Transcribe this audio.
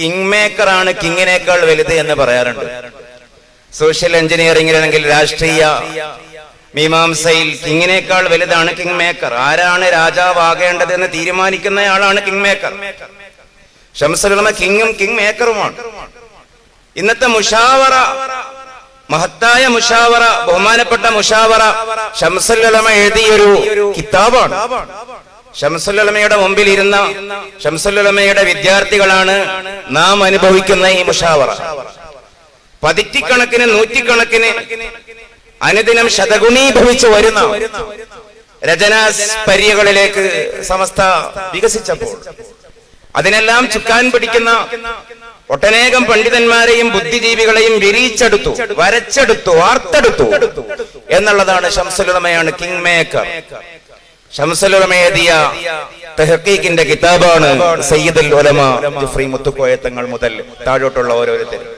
King മേക്കറാണ് കിങ്ങിനേക്കാൾ വലുത് എന്ന് പറയാറുണ്ട്. സോഷ്യൽ എഞ്ചിനീയറിംഗിലാണെങ്കിൽ രാഷ്ട്രീയ മീമാംസയിൽ കിങ്ങിനേക്കാൾ വലുതാണ് കിങ് മേക്കർ ആരാണ് രാജാവാകേണ്ടത് എന്ന് തീരുമാനിക്കുന്നയാളാണ് കിങ് മേക്കർ ഷംസുലമ കിങ്ങും കിങ് മേക്കറുമാണ് ഇന്നത്തെ മുഷാവറ മഹത്തായ മുഷാവറ ബഹുമാനപ്പെട്ട മുഷാവറ ഷംസുലമ എഴുതിയൊരു കിതാബാണ്. ഷംസുലമയുടെ മുമ്പിൽ ഇരുന്ന ഷംസുലമയുടെ വിദ്യാർത്ഥികളാണ് നാം അനുഭവിക്കുന്ന ഈ മുഷാവറ. പതിറ്റിക്കണക്കിന് നൂറ്റിക്കണക്കിന് അനുദിനം ശതഗുണീഭവിച്ചു വരുന്ന രചനാ പര്യകളിലേക്ക് സമസ്ത വികസിച്ചപ്പോൾ അതിനെല്ലാം ചുക്കാൻ പിടിക്കുന്ന ഒട്ടനേകം പണ്ഡിതന്മാരെയും ബുദ്ധിജീവികളെയും വിരിയിച്ചെടുത്തു വരച്ചെടുത്തു വാർത്തെടുത്തു എന്നുള്ളതാണ് ഷംസുലമയാണ് കിങ് മേക്കർ. ഷംസുലമ എഴുതിയ തെഹക്കീക്കിന്റെ കിതാബാണ് സയ്യിദുൽ ഉലമ ജുഫ്രി മുത്തുക്കോയത്തങ്ങൾ മുതൽ താഴോട്ടുള്ള ഓരോരുത്തരും